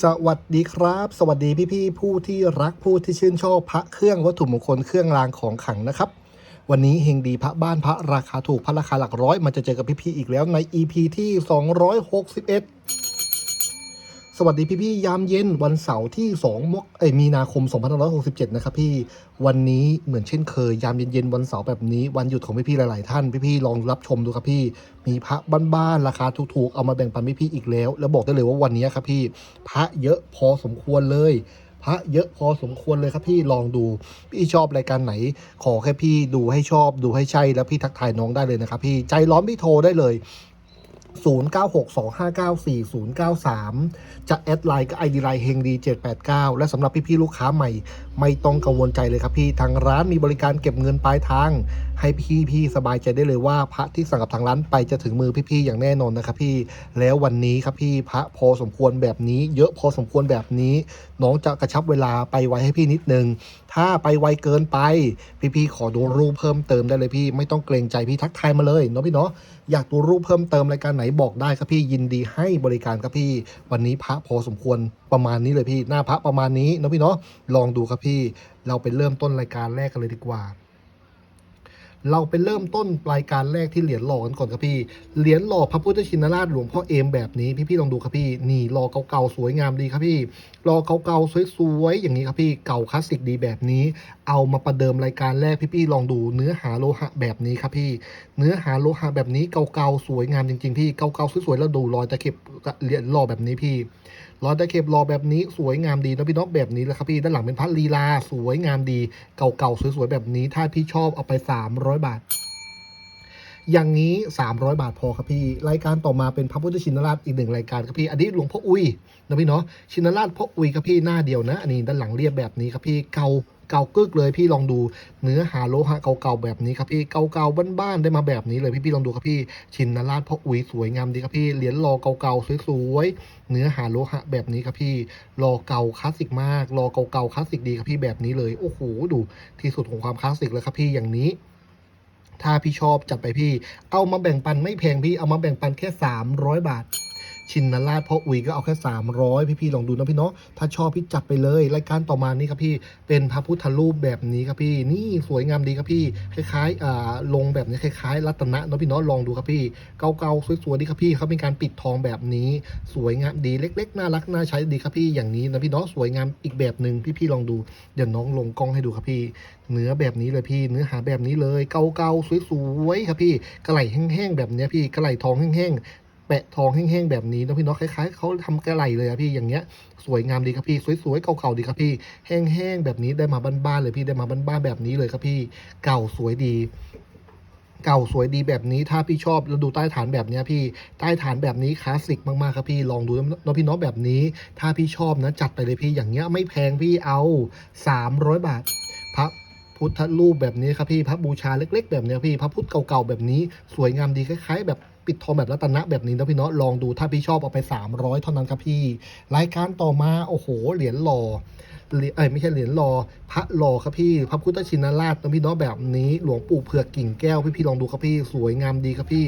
สวัสดีครับ สวัสดีพี่ๆผู้ที่รักผู้ที่ชื่นชอบพระเครื่องวัตถุมงคลเครื่องรางของขลังนะครับ วันนี้เฮงดีพระบ้านพระราคาถูกพระราคาหลักร้อยมันจะเจอกับพี่ๆอีกแล้วใน EP ที่ 261 สวัสดีพี่ๆยามเย็นวันเสาร์ที่2มกเอยมีนาคม 2567 นะครับพี่วันนี้เหมือนเช่นเคยยามเย็นๆวันเสาร์แบบนี้วันหยุดของพี่ๆหลาย ๆ ท่านพี่ๆลองรับชมดูครับพี่ มีพระบ้านๆราคาถูกๆเอามาแบ่งปันพี่ๆอีกแล้ว แล้วบอกได้เลยว่าวันนี้ครับพี่ พระเยอะพอสมควรเลยพระเยอะพอสมควรเลยครับพี่ลองดู พี่ชอบรายการไหน ขอแค่พี่ดูให้ชอบดูให้ใช่แล้วพี่ทักทายน้องได้เลยนะครับพี่ใจร้อนพี่โทรได้เลย 0962594093 จะแอดไลน์ก็ ID ไลน์เฮงดี789 และสำหรับพี่ๆลูกค้าใหม่ไม่ต้องกังวลใจเลยครับพี่ทางร้านมีบริการเก็บเงินปลายทาง ให้พี่ๆสบายใจได้เลยว่าพระที่สั่งกับทางร้านไปจะถึงมือพี่ๆอย่างแน่นอนนะครับพี่แล้ววันนี้ครับพี่พระพอสมควรแบบนี้ เยอะพอสมควรแบบนี้ น้องจะกระชับเวลาไปไวให้พี่นิดนึง ถ้าไปไวเกินไป พี่ๆขอดูรูปเพิ่มเติมได้เลยพี่ ไม่ต้องเกรงใจพี่ทักทายมาเลยเนาะพี่เนาะอยากดูรูปเพิ่มเติมรายการไหนบอกได้ครับพี่ยินดีให้บริการครับพี่ วันนี้พระพอสมควรประมาณนี้เลยพี่หน้าพระประมาณนี้เนาะพี่เนาะลองดูครับพี่เราไปเริ่มต้นรายการแรกกันเลยดีกว่า เราไปเริ่มต้นรายการแรกที่เหรียญหล่อกันก่อนครับพี่ เหรียญหล่อพระพุทธชินราชหลวงพ่อเอมแบบนี้พี่ๆลองดูครับพี่ นี่หล่อเก่าๆสวยงามดีครับพี่หล่อเก่าๆสวยๆอย่างนี้ครับพี่ เก่าคลาสสิกดีแบบนี้ เอามาประเดิมรายการแรกพี่ๆลองดูเนื้อหาโลหะแบบนี้ครับพี่ เนื้อหาโลหะแบบนี้เก่าๆสวยงามจริง ๆ พี่ เก่าๆสวยๆแล้วดูรอยตะเข็บเหรียญหล่อแบบนี้พี่ ลอยตะเข็บรอแบบนี้สวยงามดีนะพี่น้องแบบนี้แหละครับพี่ด้านหลังเป็นพัดลีลา สวยงามดี เก่าๆสวยๆแบบนี้ ถ้าพี่ชอบเอาไป 300 บาทอย่างนี้ 300 บาทพอครับพี่ รายการต่อมาเป็นพระพุทธชินราชอีกหนึ่งรายการครับพี่ อันนี้หลวงพ่ออุ้ยนะพี่เนาะชินราชพ่ออุ้ยครับพี่หน้าเดียวนะ อันนี้ด้านหลังเรียบแบบนี้ครับพี่เก่า เก่ากึกเลยพี่ลองดูเนื้อหาโลหะเก่าๆแบบนี้ครับพี่เก่าๆบ้านๆได้มาแบบนี้เลยพี่พี่ลองดูครับพี่ชินนราชพ่ออุ้ยสวยงามดีครับพี่เหรียญรอเก่าๆสวยๆเนื้อหาโลหะแบบนี้ครับพี่รอเก่าคลาสสิกมากรอเก่าๆคลาสสิกดีครับพี่แบบนี้เลยโอ้โหดูที่สุดของความคลาสสิกเลยครับพี่อย่างนี้ถ้าพี่ชอบจัดไปพี่ เอามาแบ่งปันไม่แพงพี่ เอามาแบ่งปันแค่ 300 บาท ชินนราชพ่ออุ๋ยก็เอาแค่ 300 พี่ๆลองดูนะพี่เนาะถ้าชอบพี่จัดไปเลยรายการต่อมานี่ครับพี่เป็นพระพุทธรูปแบบนี้ครับพี่นี่สวยงามดีครับพี่คล้ายๆอ่าลงแบบนี้คล้ายๆ รัตนะเนาะพี่เนาะลองดูครับพี่เก่าๆสวยๆดีครับพี่เขาเป็นการปิดทองแบบนี้ สวยงามดีเล็ก ๆ น่ารักน่าใช้ดีครับพี่อย่างนี้นะพี่เนาะสวยงามอีกแบบหนึ่งพี่ๆลองดูเดี๋ยวน้องลงกล้องให้ดูครับพี่เนื้อแบบนี้เลยพี่ เนื้อหาแบบนี้เลยเก่าๆสวยๆครับพี่กระไหลแห้งๆแบบนี้พี่กระไหลทองแห้งๆ ปะทองแห้งๆแบบนี้นะพี่เนาะคล้ายๆเขาทำกระไหลเลยอะพี่อย่างเงี้ยสวยงามดีครับพี่สวยๆเก่าๆดีครับพี่แห้งๆแบบนี้ได้มาบ้านๆเลยพี่ได้มาบ้านๆแบบนี้เลยครับพี่เก่าสวยดีเก่าสวยดีแบบนี้ถ้าพี่ชอบแล้วดูใต้ฐานแบบนี้พี่ใต้ฐานแบบนี้คลาสสิกมากๆครับพี่ลองดูนะพี่น้องแบบนี้ ถ้าพี่ชอบนะจัดไปเลยพี่อย่างเงี้ยไม่แพงพี่เอา 300 บาทพระพุทธรูปแบบนี้ครับพี่พระบูชาเล็ก ๆ แบบนี้พี่พระพุทธเก่าๆแบบนี้ สวยงามดีคล้ายๆแบบ ปิดทองแบบรัตนะแบบนี้นะพี่เนาะลองดูถ้าพี่ชอบเอาไป 300 เท่านั้นครับพี่ รายการต่อมาโอ้โหเหรียญหล่อเหรียญเอ้ยไม่ใช่เหรียญหล่อพระหล่อครับพี่พระพุทธชินราชนะพี่เนาะแบบนี้หลวงปู่เผือกกิ่งแก้วพี่พี่ลองดูครับพี่ สวยงามดีครับพี่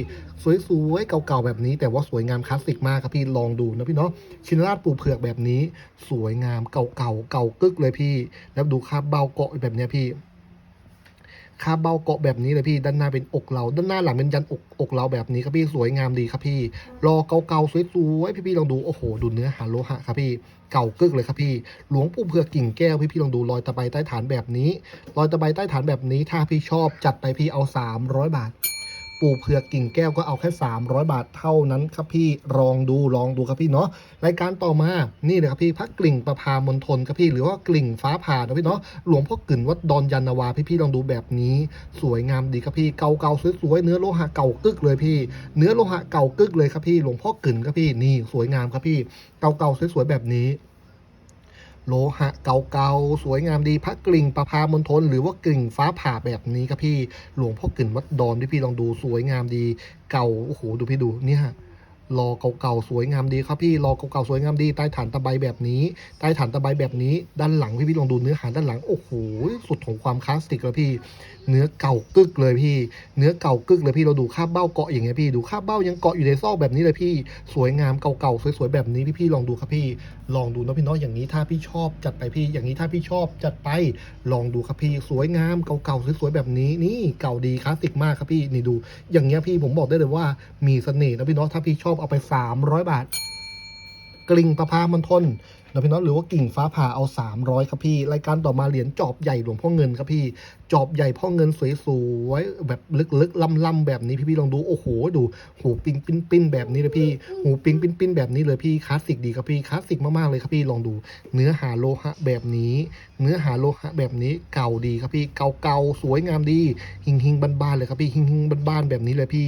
สวยๆเก่าๆแบบนี้ แต่ว่าสวยงามคลาสสิกมากครับพี่ลองดูนะพี่เนาะชินราชปู่เผือกแบบนี้ สวยงามเก่าๆเก่ากึกเลยพี่ แล้วดูคาบเบาเกาะแบบเนี้ยพี่ คาเบาเกาะแบบนี้เลยพี่ด้านหน้าเป็นอกเรา ด้านหน้าหลังเป็นยันอกอกเราแบบนี้ครับพี่สวยงามดีครับพี่รอเก่าๆสวยๆพี่ๆลองดูโอ้โหดูเนื้อหาโลหะครับพี่เก่ากึกเลยครับพี่ หลวงปู่เผือกกิ่งแก้วพี่ๆลองดูรอยตะไบใต้ฐานแบบนี้ รอยตะไบใต้ฐานแบบนี้ถ้าพี่ชอบจัดไปพี่เอา 300 บาท ปูเผือกกิ่งแก้วก็เอาแค่ 300 บาทเท่านั้นครับพี่ลองดูลองดูครับพี่เนาะรายการต่อมานี่เลยครับพี่พระกลิ่งประพามณฑลครับพี่หรือว่ากลิ่งฟ้าผ่านะพี่เนาะหลวงพ่อกึ่นวัดดอนยานนาวาพี่พี่ลองดูแบบนี้สวยงามดีครับพี่เก่าๆสวยๆเนื้อโลหะเก่ากึกเลยพี่ เนื้อโลหะเก่ากึกเลยครับพี่หลวงพ่อกึ่นครับพี่นี่สวยงามครับพี่เก่าๆสวยๆแบบนี้ โลหะเก่าๆ สวยงามดีพระกลิ่งประพามณฑลหรือว่ากลิ่งฟ้าผ่าแบบนี้ครับพี่หลวงพ่อกลิ่นวัดดอนที่พี่ลองดูสวยงามดีเก่าโอ้โหดูพี่ดูเนี่ย รอเก่าๆสวยงามดีครับพี่รอเก่าๆสวยงามดีใต้ฐานตะไบแบบนี้ใต้ฐานตะไบแบบนี้ ด้านหลังพี่พี่ลองดูเนื้อหาด้านหลังโอ้โหสุดของความคลาสสิกแล้วพี่ เนื้อเก่ากึกเลยพี่ เนื้อเก่ากึกเลยพี่เราดูคาบเบ้าเกาะอย่างเงี้ยพี่ดูคาบเบ้ายังเกาะอยู่ในซอกแบบนี้เลยพี่ สวยงามเก่าๆสวยๆแบบนี้พี่พี่ลองดูครับพี่ ลองดูนะพี่น้องอย่างนี้ถ้าพี่ชอบจัดไปพี่ อย่างนี้ถ้าพี่ชอบจัดไป ลองดูครับพี่ สวยงามเก่าๆสวยๆแบบนี้นี่เก่าดีคลาสสิกมากครับพี่นี่ดู อย่างเงี้ยพี่ผมบอกได้เลยว่ามีเสน่ห์นะพี่น้องถ้าพี่ชอบเอาไป 300 บาท กลิ่งประพามันทนนะพี่น้องหรือว่ากิ่งฟ้าผ่าเอา 300 ครับพี่ รายการต่อมาเหรียญจอบใหญ่หลวงพ่อเงินครับพี่ จอบใหญ่พ่อเงินสวยๆแบบลึกๆล่ำๆแบบนี้พี่พี่ๆลองดูโอ้โหดูหูปิงปิ้นปิ้นแบบนี้เลยพี่หูปิงปิ้นปิ้นแบบนี้เลยพี่คลาสสิกดีครับพี่คลาสสิกมากๆเลยครับพี่ลองดู เนื้อหาโลหะแบบนี้เนื้อหาโลหะแบบนี้เก่าดีครับพี่เก่าๆสวยงามดีหิงหิงบ้านๆเลยครับพี่หิงหิงบ้านๆแบบนี้เลยพี่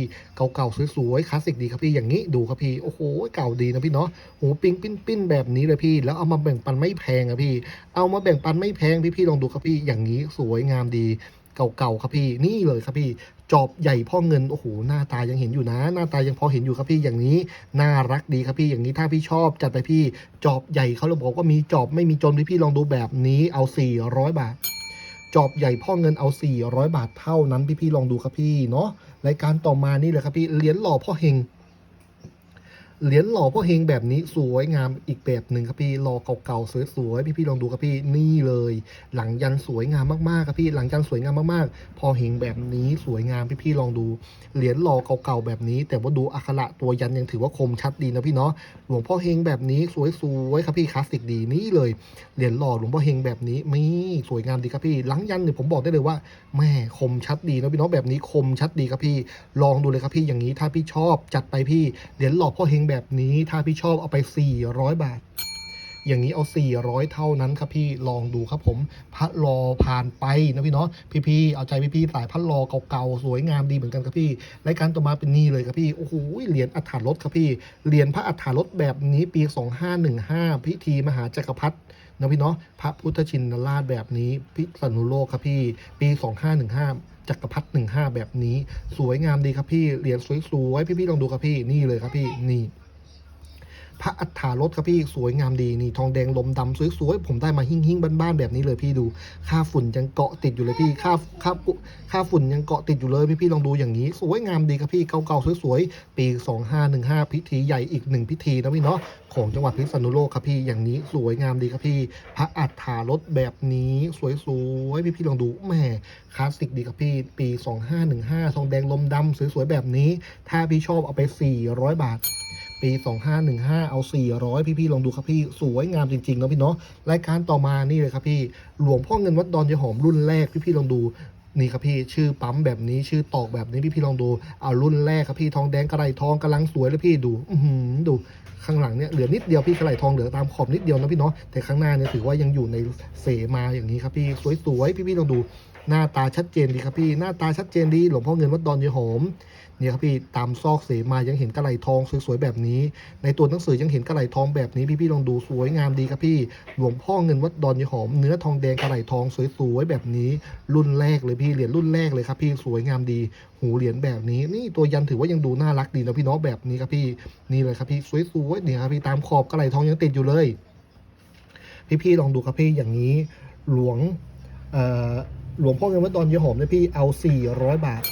เก่าๆสวยๆคลาสสิกดีครับพี่อย่างนี้ดูครับพี่โอ้โหเก่าดีนะพี่เนาะหูปิงปิ้นปิ้นแบบนี้เลยพี่ แล้วเอามาแบ่งปันไม่แพงครับพี่ เอามาแบ่งปันไม่แพงพี่พี่ๆลองดูครับพี่อย่างนี้สวยงามดีเก่าๆครับพี่นี่เลยครับพี่ จอบใหญ่พ่อเงินโอ้โหหน้าตายังเห็นอยู่นะ หน้าตายังพอเห็นอยู่ครับพี่อย่างนี้น่ารักดีครับพี่อย่างนี้ถ้าพี่ชอบจัดไปพี่จอบใหญ่เขาเลยบอกว่ามีจอบไม่มีจนพี่พี่ลองดูแบบนี้เอา 400 บาท จอบใหญ่พ่อเงินเอา 400 บาทเท่านั้นพี่พี่ลองดูครับพี่เนาะรายการต่อมานี่เลยครับพี่เหรียญหล่อพ่อเฮง เหรียญหล่อพ่อเฮงแบบนี้สวยงามอีกแบบหนึ่งครับพี่หล่อเก่าๆสวยๆพี่ๆลองดูครับพี่นี่เลย หลังยันสวยงามมากๆครับพี่หลังยันสวยงามมากๆ พอเฮงแบบนี้สวยงามพี่ๆลองดู เหรียญหล่อเก่าๆแบบนี้ แต่ว่าดูอักขระตัวยันยังถือว่าคมชัดดีนะพี่เนาะหลวงพ่อเฮงแบบนี้สวยๆครับพี่คลาสสิกดีนี่เลยเหรียญหล่อหลวงพ่อเฮงแบบนี้มีสวยงามดีครับพี่หลังยันเนี่ยผมบอกได้เลยว่าแม่คมชัดดีนะพี่เนาะแบบนี้คมชัดดีครับพี่ ลองดูเลยครับพี่อย่างนี้ถ้าพี่ชอบจัดไปพี่เหรียญหล่อพ่อเฮงแบบนี้ถ้าพี่ชอบเอาไป 400 บาท อย่างนี้เอา 400 เท่านั้นครับพี่ลองดูครับผมพัดรอผ่านไปนะพี่เนาะพี่ๆเอาใจพี่ๆสายพัดรอเก่าๆสวยงามดีเหมือนกันครับพี่รายการต่อมาเป็นนี่เลยครับพี่โอ้โหเหรียญอัฐารถครับพี่เหรียญพระอัฐารถแบบนี้ปี 2515 พิธีมหาจักรพรรดินะพี่เนาะพระพุทธชินราชแบบนี้พิษณุโลกครับพี่ปี 2515 จักรพรรดิ15แบบนี้ สวยงามดีครับพี่เหรียญสวยๆพี่ๆลองดูครับพี่นี่เลยครับพี่นี่ พระอัฏฐารถครับพี่สวยงามดีนี่ทองแดงลมดำสวยๆผมได้มาหิ้งหิ้งๆบ้านๆแบบนี้เลยพี่ดู ค่าฝุ่นยังเกาะติดอยู่เลยพี่ค่าค่าค่าฝุ่นยังเกาะติดอยู่เลยพี่พี่ลองดูอย่างนี้สวยงามดีครับพี่เก่าๆสวยๆปี 2515 พิธีใหญ่อีกหนึ่งพิธีนะพี่เนาะของจังหวัดพิษณุโลกครับพี่อย่างนี้สวยงามดีครับพี่พระอัฏฐารถแบบนี้สวยๆพี่พี่ๆลองดูแหมคลาสสิกดีครับพี่ปี 2515ทองแดงลมดำสวยๆแบบนี้ ถ้าพี่ชอบเอาไป 400 บาท ปี 2515 เอา 400 พี่ๆลองดูครับพี่สวยงามจริงๆนะพี่เนาะรายการต่อมานี่เลยครับพี่หลวงพ่อเงินวัดดอนยหอมรุ่นแรกพี่ๆลองดูนี่ครับพี่ชื่อปั๊มแบบนี้ชื่อตอกแบบนี้พี่ๆลองดูเอารุ่นแรกครับพี่ทองแดงกระไรทองกำลังสวยเลยพี่ดู อืดูข้างหลังเนี่ยเหลือนิดเดียวพี่กระไรทองเหลือตามขอบนิดเดียวนะพี่เนาะแต่ข้างหน้าเนี่ยถือว่ายังอยู่ในเสมาอย่างนี้ครับพี่สวยๆพี่ๆลองดูหน้าตาชัดเจนดีครับพี่หน้าตาชัดเจนดีหลวงพ่อเงินวัดดอนยหอม เนี่ยครับพี่ตามซอกเสมายังเห็นกระไหลทองสวยๆแบบนี้ ในตัวหนังสือยังเห็นกระไหลทองแบบนี้พี่ๆลองดูสวยงามดีครับพี่หลวงพ่อเงินวัดดอนยายหอมเนื้อทองแดงกระไหลทองสวยๆแบบนี้ รุ่นแรกเลยพี่เหรียญรุ่นแรกเลยครับพี่สวยงามดี หูเหรียญแบบนี้ นี่ตัวยันถือว่ายังดูน่ารักดีนะพี่เนาะแบบนี้ครับพี่นี่เลยครับพี่สวยๆเนี่ยครับพี่ตามขอบกระไหลทองยังติดอยู่เลย พี่ๆลองดูครับพี่อย่างนี้หลวงหลวงพ่อเงินวัดดอนยายหอมเนี่ยพี่เอา 400 บาท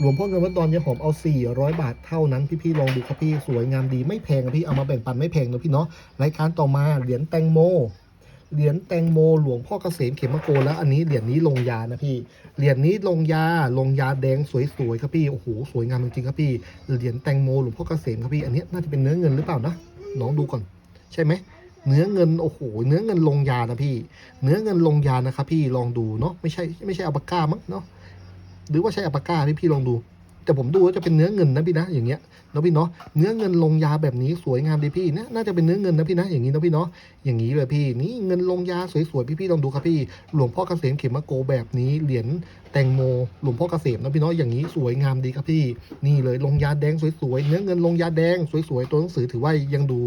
หลวงพ่อเงินวัดดอนยายหอมเอา 400 บาทเท่านั้นพี่ๆลองดูครับพี่สวยงามดีไม่แพงพี่เอามาแบ่งปันไม่แพงนะพี่เนาะรายการต่อมาเหรียญแตงโมเหรียญแตงโมหลวงพ่อเกษมเขมโกแล้วอันนี้เหรียญนี้ลงยานะพี่เหรียญนี้ลงยาลงยาแดงสวยๆครับพี่โอ้โหสวยงามจริงๆครับพี่เหรียญแตงโมหลวงพ่อเกษมครับพี่อันนี้น่าจะเป็นเนื้อเงินหรือเปล่านะน้องดูก่อน ใช่ไหมเนื้อเงินโอ้โหเนื้อเงินลงยานะพี่ เนื้อเงินลงยานะครับพี่ลองดูเนาะไม่ใช่ไม่ใช่อัลปาก้ามั้งเนาะ หรือว่าใช่อัปาก้าพี่พี่ลองดู แต่ผมดูว่าจะเป็นเนื้อเงินนะพี่นะอย่างเงี้ยนะพี่เนาะเนื้อเงินลงยาแบบนี้สวยงามดีพี่นะน่าจะเป็นเนื้อเงินนะพี่นะอย่างนี้นะพี่เนาะอย่างนี้เลยพี่นี่เงินลงยาสวยๆพี่พี่ลองดูครับพี่ หลวงพ่อเกษมเขมโกแบบนี้เหรียญแตงโมหลวงพ่อเกษมนะพี่เนาะอย่างนี้สวยงามดีครับพี่ นี่เลยลงยาแดงสวยๆเนื้อเงินลงยาแดงสวยๆตัวหนังสือถือว่ายังดู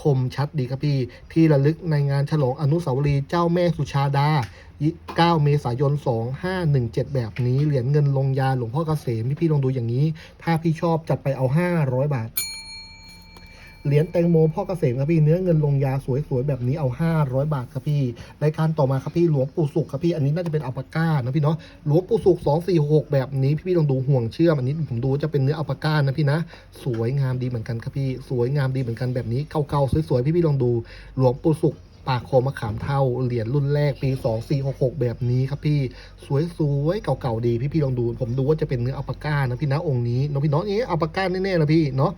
คมชัดดีครับพี่ ที่ระลึกในงานฉลองอนุสาวรีย์เจ้าแม่สุชาดา 9 เมษายน 2517 แบบนี้ เหรียญเงินลงยาหลวงพ่อเกษมพี่พี่ลองดูอย่างนี้ ถ้าพี่ชอบจัดไปเอา 500 บาท เหรียญแตงโมพ่อเกษมครับพี่เนื้อเงินลงยาสวยๆแบบนี้เอา 500 บาทครับพี่รายการต่อมาครับพี่หลวงปู่สุขครับพี่อันนี้น่าจะเป็นอัลปาก้านะพี่เนาะหลวงปู่สุข246 แบบนี้พี่ๆลองดูห่วงเชื่อมอันนี้ผมดูจะเป็นเนื้ออัลปาก้านะพี่นะสวยงามดีเหมือนกันครับพี่สวยงามดีเหมือนกันแบบนี้เก่าๆสวยๆพี่ๆลองดูหลวงปู่สุข ปากโคมะขามเท่าเหรียญรุ่นแรกปี 2466 แบบนี้ครับพี่สวยๆเก่าๆดีพี่ๆลองดู ผมดูว่าจะเป็นเนื้ออัลปาก้านะพี่นะองค์นี้เนาะพี่เนาะนี่อัลปาก้าแน่ๆนะพี่เนาะ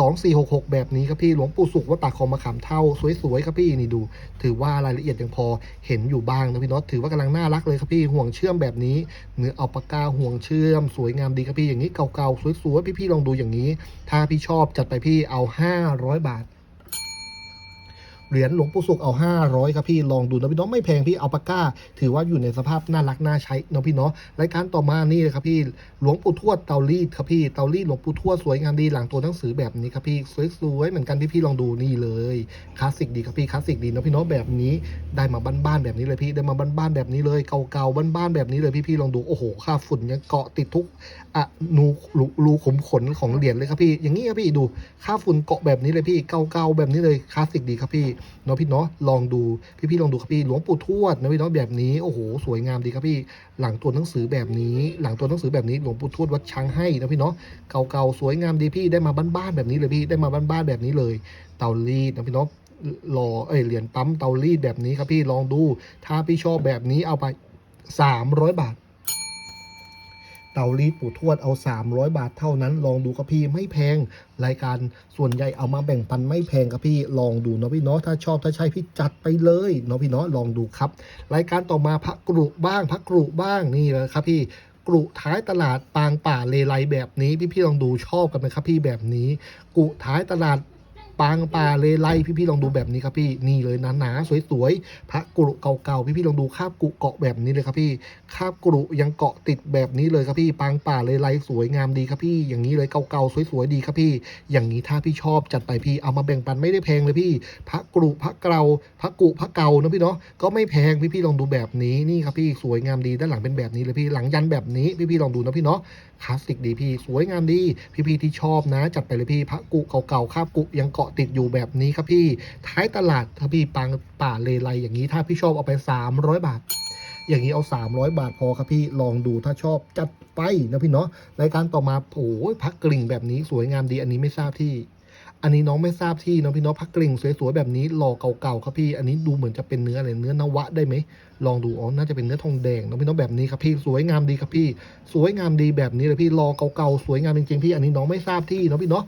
2466แบบนี้ครับพี่หลวงปู่สุขวัดปากคลองมะขามเท่า สวยๆครับพี่นี่ดู ถือว่ารายละเอียดยังพอเห็นอยู่บ้างนะพี่เนาะถือว่ากำลังน่ารักเลยครับพี่ห่วงเชื่อมแบบนี้เนื้ออัปาก้าห่วงเชื่อม สวยงามดีครับพี่อย่างนี้เก่าๆสวยๆพี่ๆลองดูอย่างนี้ ถ้าพี่ชอบจัดไปพี่เอา500บาท เหรียญหลวงปู่สุขเอา 500 ครับพี่ลองดูนะพี่เน้องไม่แพงพี่เอาปากก้าถือว่าอยู่ในสภาพน่ารักน่าใช้นะพี่เนาะรายการต่อมานี่เลยครับพี่หลวงปู่ทวดเตารีดครับพี่เตารีดหลวงปู่ทวดสวยงามดีหลังตัวหนังสือแบบนี้ครับพี่สวยๆเหมือนกันพี่พี่ลองดูนี่เลยคลาสสิกดีครับพี่คลาสสิกดีนะพี่เนาะแบบนี้ได้มาบ้านๆแบบนี้เลยพี่ได้มาบ้านๆแบบนี้เลยเก่าๆบ้านๆแบบนี้เลยพี่พี่ลองดูโอ้โหค่าฝุ่นยังเกาะติดทุกอะนูรูขุมขนของเหรียญเลยครับพี่อย่างนี้ครับพี่ดูค่าฝุ่นเกาะแบบนี้เลยพี่เกาๆแบบนี้เลยคลาสสิกดีครับพี่เนาะพี่เนาะลองดูพี่พี่ๆลองดูครับพี่หลวงปู่ทวดนะพี่เนาะแบบนี้โอ้โหสวยงามดีครับพี่ หลังตัวหนังสือแบบนี้ หลังตัวหนังสือแบบนี้หลวงปู่ทวดวัดช้างให้นะพี่เนาะเก่าๆสวยงามดีพี่ได้มาบ้านๆแบบนี้เลยพี่ได้มาบ้านๆแบบนี้เลย เตารีดนะพี่เนาะหล่อเอ้ยเหรียญปั๊มเตารีดแบบนี้ครับพี่ลองดู ถ้าพี่ชอบแบบนี้เอาไป 300 บาท เตารีดปู่ทวดเอา 300 บาทเท่านั้น ลองดูครับพี่ไม่แพง รายการส่วนใหญ่เอามาแบ่งปันไม่แพงครับพี่ลองดูเนาะพี่เนาะถ้าชอบถ้าใช่พี่จัดไปเลยเนาะพี่เนาะลองดูครับ รายการต่อมาพระกรุบ้างพระกรุบ้างนี่เลยครับพี่กรุท้ายตลาดปางป่าเลไลแบบนี้ พี่พี่ๆลองดูชอบกันไหมครับพี่แบบนี้ กุท้ายตลาด ปางป่าเลไลพี่พี่ๆลองดูแบบนี้ครับพี่นี่เลยหนาๆสวยๆพระกรุเก่าๆพี่ๆลองดูคาบกุเกาะแบบนี้เลยครับพี่คาบกรุยังเกาะติดแบบนี้เลยครับพี่ปางป่าเลไลสวยงามดีครับพี่ อย่างนี้เลยเก่าๆสวยๆดีครับพี่ อย่างนี้ถ้าพี่ชอบจัดไปพี่เอามาแบ่งปันไม่ได้แพงเลยพี่พระกรุพระเกลาพระกุพระเกานะพี่เนาะก็ไม่แพงพี่ๆลองดูแบบนี้นี่ครับพี่สวยงามดีด้านหลังเป็นแบบนี้เลยพี่หลังยันแบบนี้พี่ๆลองดูนะพี่เนาะ คลาสสิกดีพี่สวยงามดี พี่พี่ที่ชอบนะ จัดไปเลยพี่พระกุเก่าๆคาบกุยังเกาะติดอยู่แบบนี้ครับพี่ ท้ายตลาดถ้าพี่ปางป่าเลไลอย่างนี้ถ้าพี่ชอบเอาไป 300 บาทอย่างนี้เอา 300 บาทพอครับพี่ลองดูถ้าชอบจัดไปนะพี่เนาะรายการต่อมาโอ้ยพักกลิ่งแบบนี้สวยงามดีอันนี้ไม่ทราบที่ อันนี้น้องไม่ทราบที่น้องพี่น้องพักกลิ่งสวยๆแบบนี้หล่อเก่าๆครับพี่ อันนี้ดูเหมือนจะเป็นเนื้ออะไรเนื้อนวะได้ไหมลองดูอ๋อน่าจะเป็นเนื้อทองแดงน้องพี่น้องแบบนี้ครับพี่สวยงามดีครับพี่ สวยงามดีแบบนี้เลยพี่รอเก่าๆสวยงามจริงๆพี่ อันนี้น้องไม่ทราบที่น้องพี่น้อง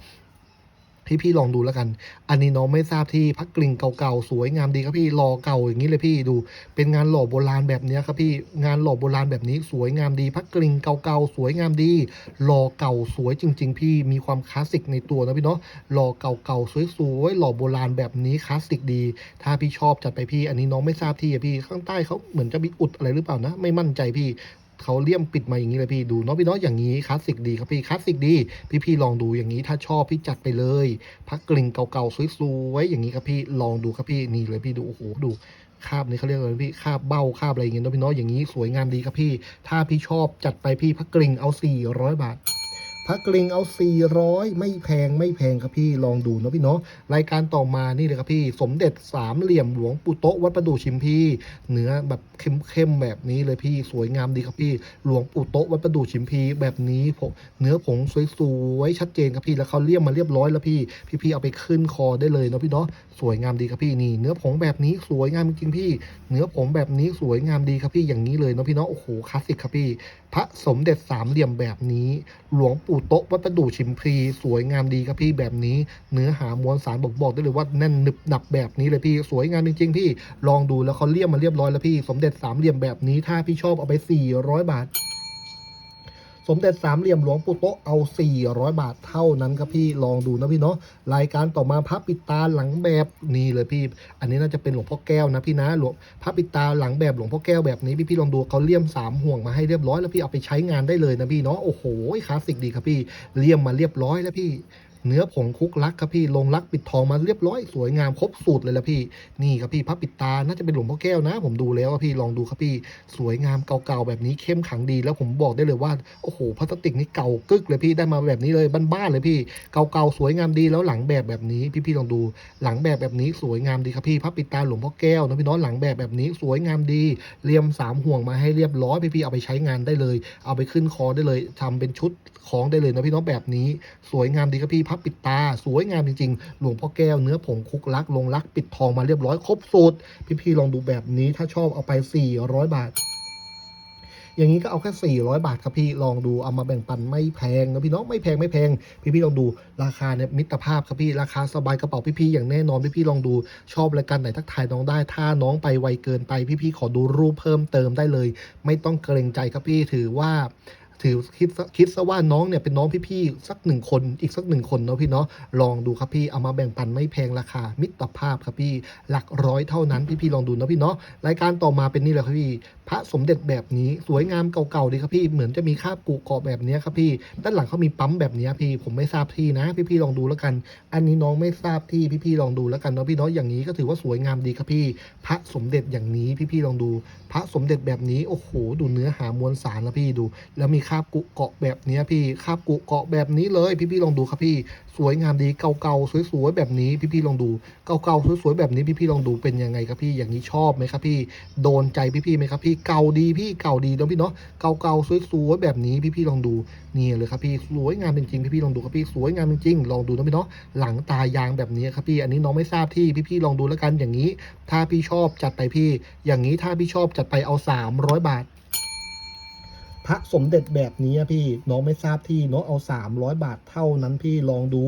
พี่ๆลองดูแล้วกัน อันนี้น้องไม่ทราบที่พักกลิ่งเก่าๆสวยงามดีครับพี่รอเก่าอย่างนี้เลยพี่ดู เป็นงานหล่อโบราณแบบนี้ครับพี่งานหล่อโบราณแบบนี้สวยงามดีพักกลิ่งเก่าๆสวยงามดีหล่อเก่าสวยจริง ๆ พี่มีความคลาสสิกในตัวนะพี่เนาะหล่อเก่าๆสวยๆหล่อโบราณแบบนี้คลาสสิกดี ถ้าพี่ชอบจัดไปพี่ อันนี้น้องไม่ทราบที่อะพี่ข้างใต้เขาเหมือนจะมีอุดอะไรหรือเปล่านะ ไม่มั่นใจพี่ เขาเลี่ยมปิดมาอย่างนี้เลยพี่ดูเนาะพี่เนาะอย่างนี้คลาสสิกดีครับพี่คลาสสิกดี พี่พี่ๆลองดูอย่างนี้ถ้าชอบพี่จัดไปเลยพักกลิ่งเก่าๆสวยๆอย่างนี้ครับพี่ลองดูครับพี่นี่เลยพี่ดูโอ้โหดูคาบนี่เขาเรียกอะไรพี่คาบเบ้าคาบอะไรอย่างเงี้ยเนาะพี่เนาะอย่างนี้สวยงามดีครับพี่ ถ้าพี่ชอบจัดไปพี่พักกลิ่งเอา400บาท พักกลิงเอา 400 ไม่แพงไม่แพงครับพี่ลองดูนะพี่เนาะรายการต่อมานี่เลยครับพี่สมเด็จสามเหลี่ยมหลวงปู่โตวัดประดู่ชิมพีเนื้อแบบเข้มๆแบบนี้เลยพี่สวยงามดีครับพี่หลวงปู่โตวัดประดู่ชิมพีแบบนี้ผมเนื้อผงสวยๆชัดเจนครับพี่แล้วเขาเลี่ยมมาเรียบร้อยแล้วพี่พี่ๆเอาไปขึ้นคอได้เลยเนาะพี่เนาะสวยงามดีครับพี่นี่เนื้อผงแบบนี้สวยงามจริงพี่ เนื้อผงแบบนี้สวยงามดีครับพี่อย่างนี้เลยเนาะพี่เนาะโอ้โหคลาสสิกครับพี่ พระสมเด็จสามเหลี่ยมแบบนี้ หลวงปู่โตะวัดประดู่ชิมพีสวยงามดีครับพี่แบบนี้ เนื้อหามวลสารบอกบอกได้เลยว่าแน่นหนึบหนับแบบนี้เลยพี่ สวยงามจริงๆพี่ ลองดูแล้วเขาเลี่ยมมาเรียบร้อยแล้วพี่ สมเด็จสามเหลี่ยมแบบนี้ถ้าพี่ชอบเอาไป 400 บาท สมเด็จสามเหลี่ยมหลวงปู่โตะเอา 400 บาทเท่านั้นครับพี่ลองดูนะพี่เนาะรายการต่อมาพระปิดตาหลังแบบนี่เลยพี่ อันนี้น่าจะเป็นหลวงพ่อแก้วนะพี่นะหลวงพระปิดตาหลังแบบหลวงพ่อแก้วแบบนี้พี่พี่ลองดูเขาเลี่ยมสามห่วงมาให้เรียบร้อยแล้วพี่เอาไปใช้งานได้เลยนะพี่เนาะโอ้โหคลาสสิกดีครับพี่เลี่ยมมาเรียบร้อยแล้วพี่ เนื้อผงคุกลักครับพี่ลงลักปิดทองมาเรียบร้อยสวยงามครบสูตรเลยละพี่ นี่ครับพี่พระปิดตาน่าจะเป็นหลวงพ่อแก้วนะ ผมดูแล้วอะพี่ลองดูครับพี่ สวยงามเก่าๆแบบนี้เข้มขังดีแล้วผมบอกได้เลยว่าโอ้โหพลาสติกนี่เก่ากึกเลยพี่ได้มาแบบนี้เลยบ้านๆเลยพี่เก่าๆสวยงามดีแล้วหลังแบบแบบนี้พี่ๆลองดู หลังแบบแบบนี้สวยงามดีครับพี่พระปิดตาหลวงพ่อแก้วนะพี่น้องหลังแบบแบบนี้สวยงามดีเรียมสามห่วงมาให้เรียบร้อยพี่ๆเอาไปใช้งานได้เลย เอาไปขึ้นคอได้เลยทำเป็นชุด ของได้เลยนะพี่น้องแบบนี้ สวยงามดีครับพี่พับปิดตา สวยงามจริงๆ หลวงพ่อแก้วเนื้อผงคุกลักลงลักปิดทองมาเรียบร้อยครบสูตรพี่ๆลองดูแบบนี้ถ้าชอบเอาไป 400 บาทอย่างนี้ก็เอาแค่ 400 บาทครับพี่ ลองดูเอามาแบ่งปันไม่แพงนะพี่น้องไม่แพงไม่แพง พี่ๆลองดูราคาเนี่ยมิตรภาพครับพี่ราคาสบายกระเป๋าพี่ๆอย่างแน่นอนพี่ๆลองดูชอบรายการไหนทักทายน้องได้ ถ้าน้องไปไวเกินไปพี่ๆขอดูรูปเพิ่มเติมได้เลย ไม่ต้องเกรงใจครับพี่ถือว่า ถือคิดคิดซะว่าน้องเนี่ยเป็นน้องพี่ๆสักหนึ่งคนอีกสักหนึ่งคนเนาะพี่เนาะลองดูครับพี่เอามาแบ่งปันไม่แพงราคามิตรภาพครับพี่หลักร้อยเท่านั้นพี่ๆลองดูเนาะพี่เนาะรายการต่อมาเป็นนี่แหละครับพี่พระสมเด็จแบบนี้สวยงามเก่าๆดีครับพี่เหมือนจะมีคาบกุเกาะแบบนี้ครับพี่ ด้านหลังเขามีปั๊มแบบนี้พี่ผมไม่ทราบที่นะ พี่ๆลองดูแล้วกัน อันนี้น้องไม่ทราบที่พี่ๆลองดูแล้วกันเนาะพี่เนาะอย่างนี้ก็ถือว่าสวยงามดีครับพี่ พระสมเด็จอย่างนี้พี่ๆลองดู พระสมเด็จแบบนี้โอ้โหดูเนื้อหามวลสารนะพี่ดู แล้วมีคาบกุเกาะแบบนี้พี่คาบกุเกาะแบบนี้เลย พี่ๆลองดูครับพี่ สวยงามดีเก่าๆสวยๆแบบนี้พี่ๆลองดูเก่าๆสวยๆแบบนี้พี่ๆลองดูเป็นยังไงครับพี่อย่างนี้ชอบไหมครับพี่โดนใจพี่ๆไหมครับพี่เก่าดีพี่เก่าดีเนาะพี่เนาะเก่าๆสวยๆแบบนี้พี่ๆลองดูนี่เลยครับพี่สวยงามจริงๆพี่ๆลองดูครับพี่สวยงามจริงๆลองดูนะพี่เนาะหลังตายางแบบนี้ครับพี่อันนี้น้องไม่ทราบที่พี่ๆลองดูแล้วกันอย่างนี้ ถ้าพี่ชอบจัดไปพี่ อย่างนี้ถ้าพี่ชอบจัดไปเอา 300 บาท พระสมเด็จแบบนี้พี่น้องไม่ทราบที่น้องเอา 300 บาทเท่านั้นพี่ลองดู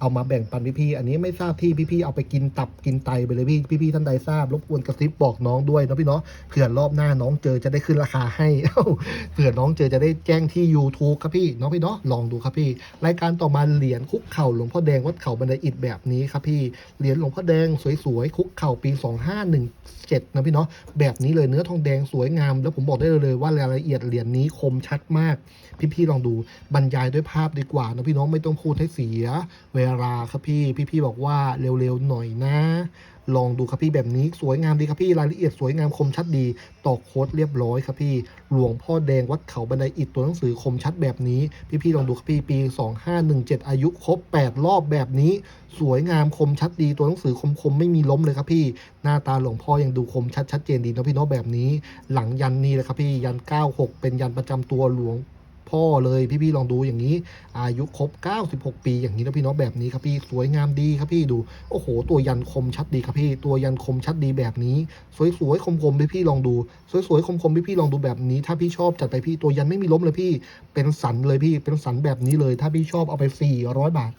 เอามาแบ่งปันพี่ๆอันนี้ไม่ทราบที่พี่ๆเอาไปกินตับกินไตไปเลยพี่พี่ๆท่านใดทราบรบกวนกระซิบบอกน้องด้วยนะพี่เนาะเผื่อรอบหน้าน้องเจอจะได้ขึ้นราคาให้เผื่อน้องเจอจะได้แจ้งที่ YouTube ครับพี่น้องพี่เนาะลองดูครับพี่ รายการต่อมาเหรียญคุกเข่าหลวงพ่อแดงวัดเขาบันไดอิฐแบบนี้ครับพี่เหรียญหลวงพ่อแดงสวยๆคุกเข่าปี7 นะพี่เนาะแบบนี้เลยเนื้อทองแดงสวยงาม แล้วผมบอกได้เลยว่ารายละเอียดเหรียญนี้คมชัดมาก พี่ๆลองดูบรรยายด้วยภาพดีกว่านะพี่น้องไม่ต้องพูดให้เสีย เวลาครับพี่พี่ๆบอกว่าเร็วๆหน่อยนะ ลองดูครับพี่แบบนี้สวยงามดีครับพี่รายละเอียดสวยงามคมชัดดีตอกโค้ดเรียบร้อยครับพี่หลวงพ่อแดงวัดเขาบันไดอิฐตัวหนังสือคมชัดแบบนี้ พี่ๆลองดูครับพี่ปี 2517 อายุครบ 8 รอบแบบนี้ สวยงามคมชัดดีตัวหนังสือคมๆไม่มีล้มเลยครับพี่ หน้าตาหลวงพ่อยังดูคมชัดชัดเจนดีนะพี่เนาะแบบนี้ หลังยันนี่เลยครับพี่ยัน 96 เป็นยันประจำตัวหลวงพ่อเลยพี่ๆลองดูอย่างนี้ อายุครบ 96 ปีอย่างนี้นะพี่เนาะแบบนี้ครับพี่สวยงามดีครับพี่ดูโอ้โห ตัวยันคมชัดดีครับพี่ ตัวยันคมชัดดีแบบนี้ สวยๆคมๆพี่พี่ๆลองดู สวยๆคมๆพี่ๆลองดูแบบนี้ ถ้าพี่ชอบจัดไปพี่ตัวยันไม่มีล้มเลยพี่ เป็นสันเลยพี่เป็นสันแบบนี้เลย ถ้าพี่ชอบเอาไป 400 บาท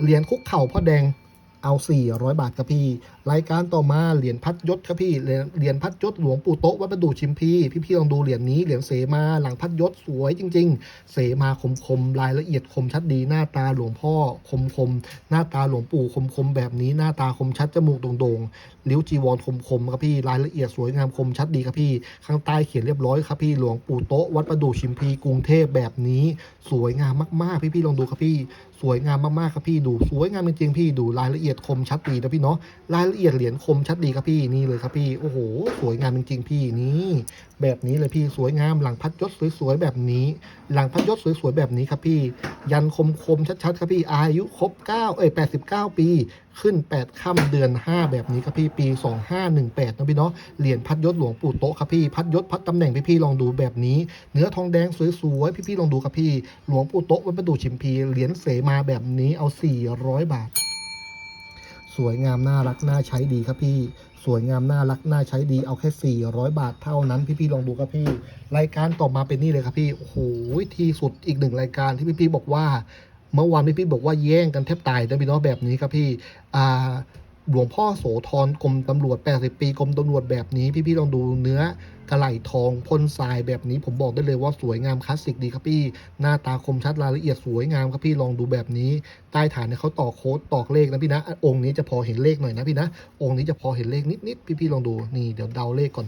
เหรียญคุกเข่าพ่อแดง เอา 400 บาทครับพี่ รายการต่อมาเหรียญพัดยศครับพี่เหรียญพัดยศหลวงปู่โต๊ะวัดประดู่ชิมพีพี่ๆลองดูเหรียญนี้เหรียญเสมาหลังพัดยศสวยจริง ๆ เสมาคมคมๆรายละเอียดคมชัดดีหน้าตาหลวงพ่อคมคมหน้าตาหลวงปู่คมคมแบบนี้หน้าตาคมชัดจมูกโด่งๆลิ้วจีวรคมคมครับพี่รายละเอียดสวยงามคมชัดดีครับพี่ ข้างใต้เขียนเรียบร้อยครับพี่หลวงปู่โต๊ะวัดประดู่ชิมพีกรุงเทพแบบนี้สวยงามมากๆ พี่ๆลองดูครับพี่สวยงามมากๆครับพี่ดู สวยงามจริงๆพี่ดูรายละเอียดคมชัดดีนะพี่เนาะรายละเอียดเหรียญคมชัดดีครับพี่นี่เลยครับพี่โอ้โห สวยงามจริงๆพี่นี่แบบนี้เลยพี่สวยงามหลังพัดยศสวยๆแบบนี้ หลังพัดยศสวยๆแบบนี้ครับพี่ ยันคมคมชัดๆครับพี่อายุครบ9เอ้ย89 ปี ขึ้น 8ค่ำเดือน 5 แบบนี้ครับพี่ปี 2518นะพี่เนาะเหรียญพัดยศหลวงปู่โต๊ะครับพี่พัดยศพัดตำแหน่งพี่ๆลองดูแบบนี้ เนื้อทองแดงสวยๆพี่ๆลองดูครับพี่ หลวงปู่โต๊ะวัดประดูชิมพีเหรียญเสมาแบบนี้เอา 400 บาท สวยงามน่ารักน่าใช้ดีครับพี่สวยงามน่ารักน่าใช้ดีเอาแค่ 400 บาทเท่านั้นพี่ๆลองดูครับพี่ รายการต่อมาเป็นนี่เลยครับพี่โอ้โหที่สุดอีกหนึ่งรายการที่พี่ๆบอกว่า เมื่อวานพี่ๆบอกว่าแย่งกันแทบตายนะพี่น้องแบบนี้ครับพี่อ่าหลวงพ่อโสธรกรมตำรวจ 80 ปีกรมตำรวจแบบนี้ พี่ๆลองดูเนื้อกระไหลทองพ่นทรายแบบนี้ผมบอกได้เลยว่าสวยงามคลาสสิกดีครับพี่ หน้าตาคมชัดรายละเอียดสวยงามครับพี่ลองดูแบบนี้ ใต้ฐานเนี่ยเขาต่อโค้ดตอกเลขนะพี่นะ องค์นี้จะพอเห็นเลขหน่อยนะพี่นะ องค์นี้จะพอเห็นเลขนิดๆพี่ๆลองดูนี่เดี๋ยวเดาเลขก่อน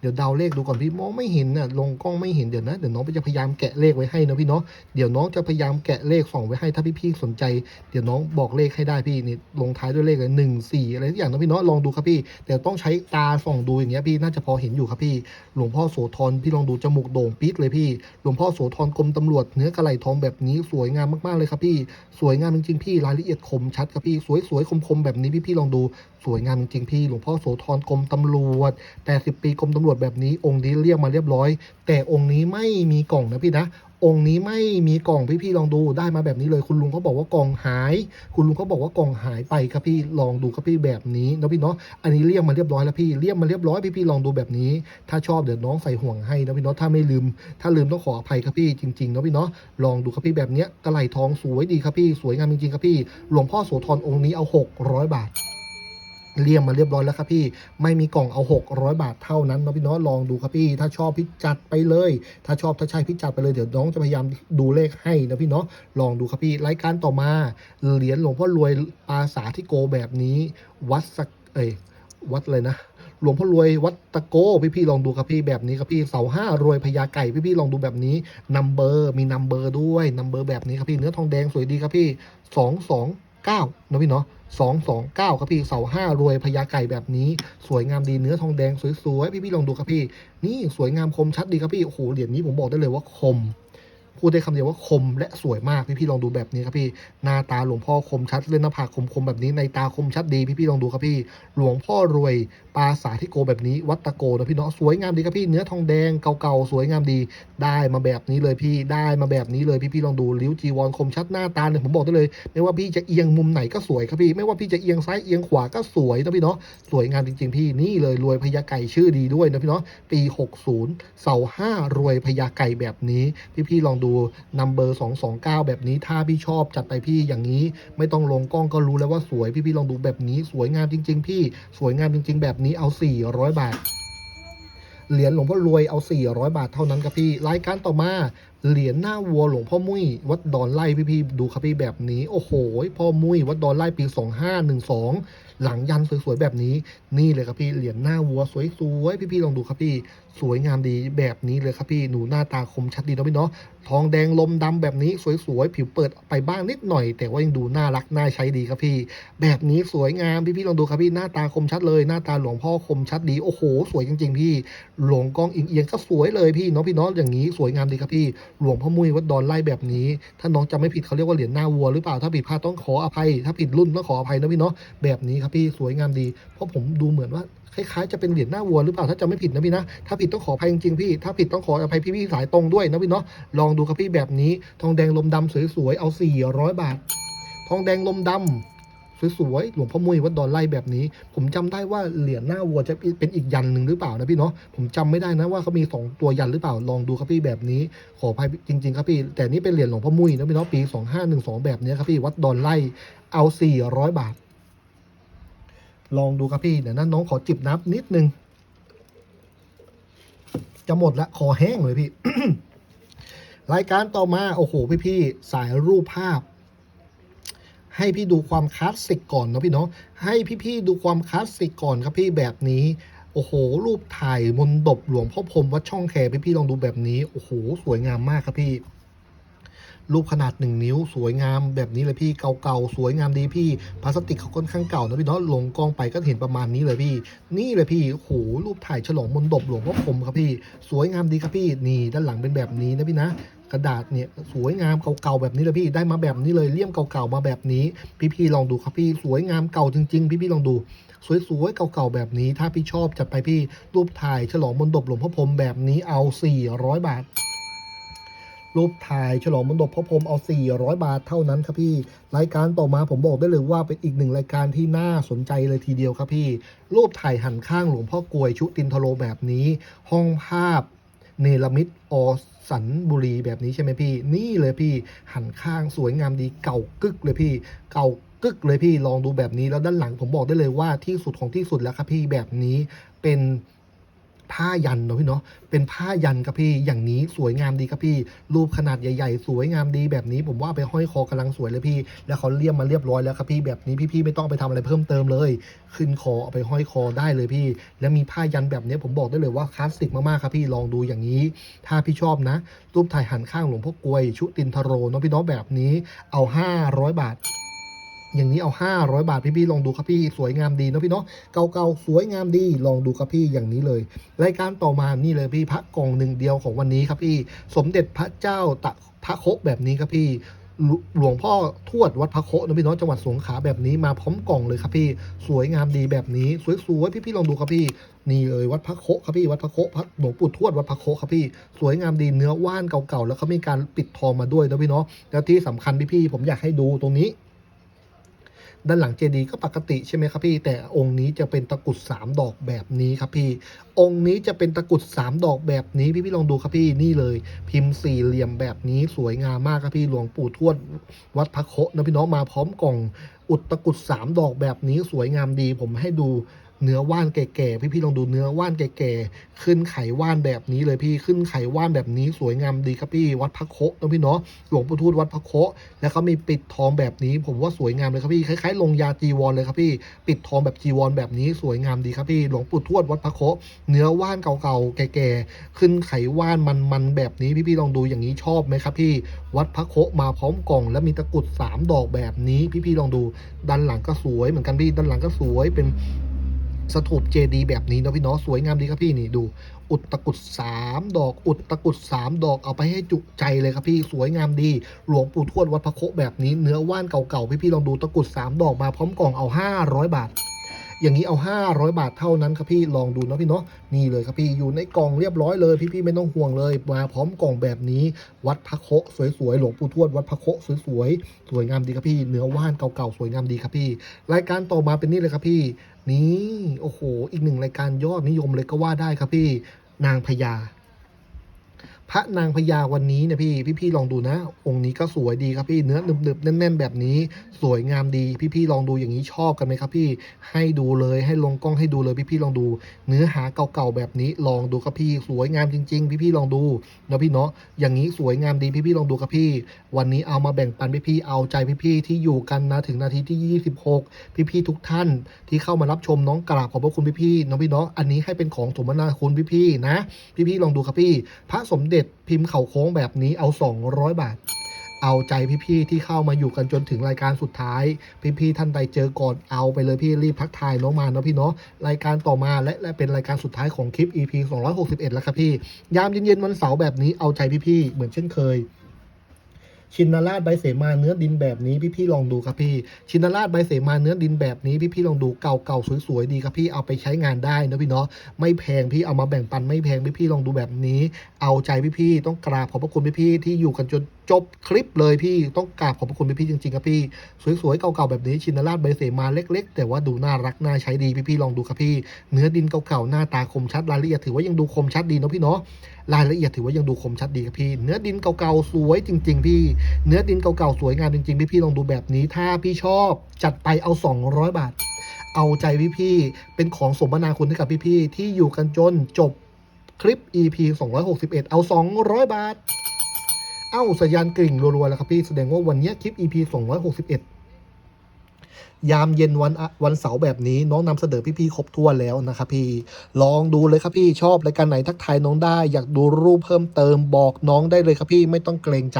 เดี๋ยวเดาเลขดูก่อนพี่มองไม่เห็นน่ะลงกล้องไม่เห็นเดี๋ยวนะเดี๋ยวน้องจะพยายามแกะเลขไว้ให้นะพี่เนาะเดี๋ยวน้องจะพยายามแกะเลขส่องไว้ให้ถ้าพี่ๆสนใจ เดี๋ยวน้องบอกเลขให้ได้พี่นี่ลงท้ายด้วยเลขเลยหนึ่งสี่อะไรทุกอย่างนะพี่เนาะลองดูครับพี่ แต่ต้องใช้ตาส่องดูอย่างเงี้ยพี่น่าจะพอเห็นอยู่ครับพี่ หลวงพ่อโสธรพี่ลองดูจมูกโด่งปิดเลยพี่ หลวงพ่อโสธรกรมตำรวจเนื้อกระไหลทองแบบนี้สวยงามมากๆเลยครับพี่ สวยงามจริงๆพี่รายละเอียดคมชัดครับพี่สวยๆคมๆแบบนี้พี่ๆลองดูสวยงามจริงๆพี่หลวงพ่อโสธรกรมตำรวจ80ปีกรมตำรวจแบบนี้ องค์นี้เรียกมาเรียบร้อย แต่องค์นี้ไม่มีกล่องนะพี่นะองค์นี้ไม่มีกล่องพี่ๆลองดูได้มาแบบนี้เลย คุณลุงเขาบอกว่ากล่องหาย คุณลุงเขาบอกว่ากล่องหายไปครับพี่ลองดูครับพี่แบบนี้นะพี่เนาะอันนี้เรียกมาเรียบร้อยแล้วพี่เรียกมาเรียบร้อยพี่ๆลองดูแบบนี้ ถ้าชอบเดี๋ยวน้องใส่ห่วงให้นะพี่เนาะถ้าไม่ลืม ถ้าลืมต้องขออภัยครับพี่จริงๆนะพี่เนาะลองดูครับพี่แบบเนี้ยกระไหลทองสวยดีครับพี่สวยงามจริงๆครับพี่หลวงพ่อโสธรองค์นี้เอา 600 บาท เรียมมาเรียบร้อยแล้วครับพี่ไม่มีกล่องเอา 600 บาทเท่านั้นนะพี่เนาะลองดูครับพี่ ถ้าชอบพี่จัดไปเลย ถ้าชอบถ้าใช่พี่จัดไปเลยเดี๋ยวน้องจะพยายามดูเลขให้นะพี่เนาะลองดูครับพี่รายการต่อมาเหรียญหลวงพ่อรวยปาสาธิโกแบบนี้ วัดสักเอ้ยวัดเลยนะหลวงพ่อรวยวัดตะโกพี่พี่ๆลองดูครับพี่แบบนี้ครับพี่เสาห้ารวยพญาไก่พี่พี่ๆลองดูแบบนี้นัมเบอร์มีนัมเบอร์ด้วยนัมเบอร์แบบนี้ครับพี่เนื้อทองแดงสวยดีครับพี่สองสอง เก้านะพี่เนาะสองสองเก้าครับพี่เสาห้ารวยพญาไก่แบบนี้ สวยงามดีเนื้อทองแดงสวยๆพี่พี่ๆลองดูครับพี่ นี่สวยงามคมชัดดีครับพี่โอ้โหเหรียญนี้ผมบอกได้เลยว่าคม พูดได้คำเดียวว่าคมและสวยมากพี่พี่ลองดูแบบนี้ครับพี่หน้าตาหลวงพ่อคมชัดเล่นหน้าผากคมคมแบบนี้ในตาคมชัดดีพี่พี่ลองดูครับพี่ หลวงพ่อรวยปราสาธิโกแบบนี้ วัตะโกนะพี่เนาะสวยงามดีครับพี่เนื้อทองแดงเก่าๆสวยงามดี ได้มาแบบนี้เลยพี่ได้มาแบบนี้เลยพี่พี่ลองดูริ้วจีวรคมชัดหน้าตาเนี่ยผมบอกได้เลย ไม่ว่าพี่จะเอียงมุมไหนก็สวยครับพี่ไม่ว่าพี่จะเอียงซ้ายเอียงขวาก็สวยนะพี่เนาะสวยงามจริง ๆ พี่นี่เลยรวยพญาไก่ชื่อดีด้วยนะพี่เนาะปี 60 เสาห้ารวยพญาไก่แบบนี้พี่พี่ลองดูนัมเบอร์229 แบบนี้ถ้าพี่ชอบจัดไปพี่อย่างนี้ ไม่ต้องลงกล้องก็รู้แล้วว่าสวยพี่พี่ๆลองดูแบบนี้ สวยงามจริง ๆ พี่สวยงามจริง ๆ แบบนี้เอา 400 บาทเหรียญหลวงพ่อรวยเอา 400 บาทเท่านั้นครับพี่ รายการต่อมา เหรียญหน้าวัวหลวงพ่อมุ้ยวัดดอนไล่พี่ๆดูครับพี่แบบนี้ โอ้โห พ่อมุ้ยวัดดอนไล่ปี 2512 หลังยันสวยๆแบบนี้ นี่เลยครับพี่ เหรียญหน้าวัวสวยๆ พี่ๆลองดูครับพี่ สวยงามดีแบบนี้เลยครับพี่ หนูหน้าตาคมชัดดีเนาะพี่เนาะทองแดงลมดำแบบนี้สวยๆ ผิวเปิดไปบ้างนิดหน่อย แต่ว่ายังดูน่ารักน่าใช้ดีครับพี่ แบบนี้สวยงามพี่ๆลองดูครับพี่หน้าตาคมชัดเลยหน้าตาหลวงพ่อคมชัดดีโอ้โห สวยจริง ๆ พี่หลวงกองอิงเอียงก็สวยเลยพี่เนาะพี่เนาะอย่างนี้สวยงามดีครับพี่ หลวงพ่อมุ้ยวัดดอนไล่แบบนี้ ถ้าน้องจำไม่ผิดเขาเรียกว่าเหรียญหน้าวัวหรือเปล่าถ้าผิดพลาดต้องขออภัย ถ้าผิดรุ่นต้องขออภัยนะพี่เนาะแบบนี้ครับพี่สวยงามดี เพราะผมดูเหมือนว่า คล้ายๆจะเป็นเหรียญหน้าวัวหรือเปล่าถ้าจำไม่ผิดนะพี่นะถ้าผิดต้องขออภัยจริงๆพี่ถ้าผิดต้องขออภัยพี่ๆสายตรงด้วยนะพี่เนาะลองดูครับพี่แบบนี้ทองแดงลมดำสวยๆเอา 400 บาท ทองแดงลมดำสวยๆหลวงพ่อมุ้ยวัดดอนไล่แบบนี้ ผมจำได้ว่าเหรียญหน้าวัวจะเป็นอีกยันหนึ่งหรือเปล่านะพี่เนาะผมจำไม่ได้นะว่าเขามีสองตัวยันหรือเปล่าลองดูครับพี่แบบนี้ ขออภัยจริง ๆ ครับพี่ แต่นี่เป็นเหรียญหลวงพ่อมุ้ยนะพี่เนาะปี 2512 แบบนี้ครับพี่วัดดอนไล่เอา 400 บาท ลองดูครับพี่เดี๋ยวนั้นน้องขอจิบน้ำนิดนึง จะหมดละคอแห้งเลยพี่ รายการต่อมาโอ้โหพี่ๆสายรูปภาพ ให้พี่ดูความคลาสสิกก่อนนะพี่เนาะให้พี่ๆดูความคลาสสิกก่อนครับพี่แบบนี้โอ้โห รูปถ่ายมนดบหลวงพ่อพรมวัดช่องแคพี่ๆลองดูแบบนี้ โอ้โห สวยงามมากครับพี่ รูปขนาดหนึ่งนิ้ว สวยงามแบบนี้เลยพี่เก่าๆสวยงามดีพี่พลาสติกเขาค่อนข้างเก่านะพี่เนาะลงกล้องไปก็เห็นประมาณนี้เลยพี่ นี่เลยพี่โอ้โหรูปถ่ายฉลองมนดบหลวงพ่อพรหมครับพี่ สวยงามดีครับพี่นี่ด้านหลังเป็นแบบนี้นะพี่นะกระดาษเนี่ยสวยงามเก่าๆแบบนี้เลยพี่ได้มาแบบนี้เลยเลี่ยมเก่าๆมาแบบนี้ พี่ๆลองดูครับพี่สวยงามเก่าจริง ๆ พี่ๆลองดู สวยๆเก่าๆแบบนี้ ถ้าพี่ชอบจัดไปพี่รูปถ่ายฉลองมนดบหลวงพ่อพรมแบบนี้เอา 400 บาท รูปถ่ายฉลองมนดบพระพรมเอา 400 บาทเท่านั้นครับพี่ รายการต่อมาผมบอกได้เลยว่าเป็นอีกหนึ่งรายการที่น่าสนใจเลยทีเดียวครับพี่ รูปถ่ายหันข้างหลวงพ่อกลวยชุตินทโลแบบนี้ ห้องภาพเนรมิตอสันบุรีแบบนี้ใช่ไหมพี่ นี่เลยพี่หันข้างสวยงามดีเก่ากึกเลยพี่ เก่ากึกเลยพี่ลองดูแบบนี้แล้วด้านหลังผมบอกได้เลยว่าที่สุดของที่สุดแล้วครับพี่แบบนี้เป็น ผ้ายันเนาะพี่เนาะเป็นผ้ายันครับพี่อย่างนี้สวยงามดีครับพี่ รูปขนาดใหญ่ๆ สวยงามดีแบบนี้ ผมว่าไปห้อยคอกำลังสวยเลยพี่ แล้วเขาเลี่ยมมาเรียบร้อยแล้วครับพี่แบบนี้พี่ๆไม่ต้องไปทำอะไรเพิ่มเติมเลย ขึ้นคอเอาไปห้อยคอได้เลยพี่ แล้วมีผ้ายันแบบนี้ผมบอกได้เลยว่าคลาสสิกมากๆครับพี่ลองดูอย่างนี้ ถ้าพี่ชอบนะ รูปถ่ายหันข้างหลวงพ่อกลวย ชุตินทโรเนาะพี่เน้องแบบนี้เอา 500 บาท อย่างนี้เอา 500 บาทพี่ๆลองดูครับพี่สวยงามดีนะพี่เนาะเก่าๆสวยงามดีลองดูครับพี่อย่างนี้เลย รายการต่อมานี่เลยพี่พระกล่องหนึ่งเดียวของวันนี้ครับพี่ สมเด็จพระเจ้าตะพระโคแบบนี้ครับพี่หลวงพ่อทวดวัดพระโคนะพี่เน้องจังหวัดสงขลาแบบนี้มาพร้อมกล่องเลยครับพี่ สวยงามดีแบบนี้สวยๆพี่ๆลองดูครับพี่ นี่เลยวัดพระโคครับพี่วัดพระโคพระหลวงปู่ทวดวัดพระโคครับพี่ สวยงามดีเนื้อว่านเก่าๆแล้วเขามีการปิดทองมาด้วยนะพี่เนาะแล้วที่สำคัญพี่ๆผมอยากให้ดูตรงนี้ ด้านหลังเจดีย์ก็ปกติใช่ไหมครับพี่ แต่องค์นี้จะเป็นตะกุดสามดอกแบบนี้ครับพี่ องค์นี้จะเป็นตะกุดสามดอกแบบนี้พี่พี่ลองดูครับพี่นี่เลย พิมพ์สี่เหลี่ยมแบบนี้สวยงามมากครับพี่หลวงปู่ทวดวัดพระโคนะพี่น้องมาพร้อมกล่องอุดตะกุดสามดอกแบบนี้สวยงามดีผมให้ดู เนื้อว่านแก่ๆพี่ๆลองดูเนื้อว่านแก่ๆขึ้นไขว่านแบบนี้เลยพี่ขึ้นไขว่านแบบนี้สวยงามดีครับพี่วัดพระโคะนะพี่เนาะหลวงปู่ทวดวัดพระโคแล้วเขามีปิดทองแบบนี้ ผมว่าสวยงามเลยครับพี่คล้ายๆลงยาจีวรเลยครับพี่ ปิดทองแบบจีวรแบบนี้สวยงามดีครับพี่หลวงปู่ทวดวัดพระโคเนื้อว่านเก่าๆแก่ๆขึ้นไขว่านมันๆแบบนี้พี่ๆลองดูอย่างนี้ชอบไหมครับพี่ วัดพระโคมาพร้อมกล่อง แล้วมีตะกรุดสามดอกแบบนี้พี่ๆลองดูด้านหลังก็สวยเหมือนกันพี่ด้านหลังก็สวยเป็น สถูปเจดีแบบนี้นะพี่เนาะสวยงามดีครับพี่นี่ดู อุดตะกุดสามดอก อุดตะกุดสามดอกเอาไปให้จุใจเลยครับพี่สวยงามดี หลวงปู่ทวดวัดพระโคแบบนี้เนื้อว่านเก่าๆพี่ๆลองดูตะกุดสามดอกมาพร้อมกล่องเอา500บาทอย่างนี้เอา 500 บาทเท่านั้นครับพี่ลองดูนะพี่เนาะนี่เลยครับพี่อยู่ในกล่องเรียบร้อยเลย พี่ๆไม่ต้องห่วงเลย มาพร้อมกล่องแบบนี้ วัดพระโคสวยๆหลวงปู่ทวดวัดพระโคสวยๆสวยงามดีครับพี่เนื้อว่านเก่าๆสวยงามดีครับพี่ รายการต่อมาเป็นนี่เลยครับพี่ นี่ โอ้โห อีกหนึ่งรายการยอดนิยมเลยก็ว่าได้ครับพี่ นางพญา พระนางพญาวันนี้เนี่ยพี่พี่ๆลองดูนะ องค์นี้ก็สวยดีครับพี่เนื้อหนึบๆแน่น ๆ แบบนี้ สวยงามดีพี่ๆลองดูอย่างนี้ชอบกันไหมครับพี่ ให้ดูเลยให้ลงกล้องให้ดูเลยพี่ๆลองดู เนื้อหาเก่าๆแบบนี้ลองดูครับพี่สวยงามจริง ๆ พี่ๆลองดูนะพี่เนาะอย่างนี้สวยงามดีพี่ๆลองดูครับพี่ วันนี้เอามาแบ่งปันพี่ๆเอาใจพี่ๆที่อยู่กันนะถึงนาทีที่ 26 พี่ๆทุกท่านที่เข้ามารับชมน้องกราบขอบพระคุณพี่ๆน้องพี่เนาะอันนี้ให้เป็นของสมนาคุณพี่ๆนะ พี่ๆลองดูครับพี่ พระสมเด็จพิมพ์เข่าโค้งแบบนี้เอา 200 บาท เอาใจพี่ๆที่เข้ามาอยู่กันจนถึงรายการสุดท้าย พี่ๆท่านใดเจอก่อนเอาไปเลยพี่รีบทักทายน้องมาเนาะพี่เนาะรายการต่อมาและและเป็นรายการสุดท้ายของคลิป EP 261 แล้วครับพี่ยามเย็นๆวันเสาร์แบบนี้เอาใจพี่ๆเหมือนเช่นเคย ชินราชใบเสมาเนื้อดินแบบนี้พี่พี่ลองดูครับพี่ ชินราชใบเสมาเนื้อดินแบบนี้พี่พี่ลองดูเก่าๆสวยๆดีครับพี่เอาไปใช้งานได้นะพี่เนาะไม่แพงพี่เอามาแบ่งปันไม่แพงพี่พี่ลองดูแบบนี้ เอาใจพี่พี่ต้องกราบขอบพระคุณพี่พี่ที่อยู่กันจน จบคลิปเลยพี่ต้องกราบขอบพระคุณพี่ๆจริงๆครับพี่ สวยๆเก่าๆแบบนี้ชินราชใบเสมาเล็ก ๆ แต่ว่าดูน่ารักน่าใช้ดีพี่ๆลองดูครับพี่ เนื้อดินเก่าๆหน้าตาคมชัดรายละเอียดถือว่ายังดูคมชัดดีเนาะพี่เนาะรายละเอียดถือว่ายังดูคมชัดดีครับพี่ เนื้อดินเก่าๆสวยจริง ๆ พี่ เนื้อดินเก่าๆสวยงามจริงๆพี่ๆลองดูแบบนี้ถ้าพี่ชอบ จัดไปเอา 200 บาท เอาใจพี่ๆเป็นของสมนาคุณให้กับพี่ๆที่อยู่กันจนจบคลิป EP 261 เอา 200 บาท เอ้าสัญญาณกริ่งรัวๆแล้วครับพี่ แสดงว่าวันนี้คลิป EP 261 ยามเย็นวันวันเสาร์แบบนี้น้องนำเสนอพี่ๆครบถ้วแล้วนะครับพี่ ลองดูเลยครับพี่ชอบรายการไหนทักทายน้องได้ อยากดูรูปเพิ่มเติมบอกน้องได้เลยครับพี่ไม่ต้องเกรงใจ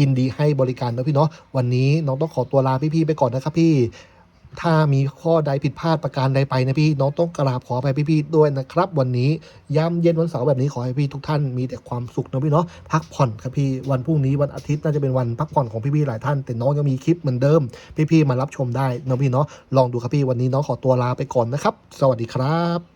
ยินดีให้บริการนะพี่เนาะวันนี้น้องต้องขอตัวลาพี่ๆไปก่อนนะครับพี่ ถ้ามีข้อใดผิดพลาดประการใดไปนะพี่น้องต้องกราบขอไปพี่ๆด้วยนะครับ วันนี้ย่ำเย็นวันเสาร์แบบนี้ขอให้พี่ทุกท่านมีแต่ความสุขนะพี่เนาะพักผ่อนครับพี่วันพรุ่งนี้วันอาทิตย์น่าจะเป็นวันพักผ่อนของพี่ๆหลายท่าน แต่น้องยังมีคลิปเหมือนเดิม พี่ๆมารับชมได้นะพี่เนาะลองดูครับพี่วันนี้น้องขอตัวลาไปก่อนนะครับ สวัสดีครับ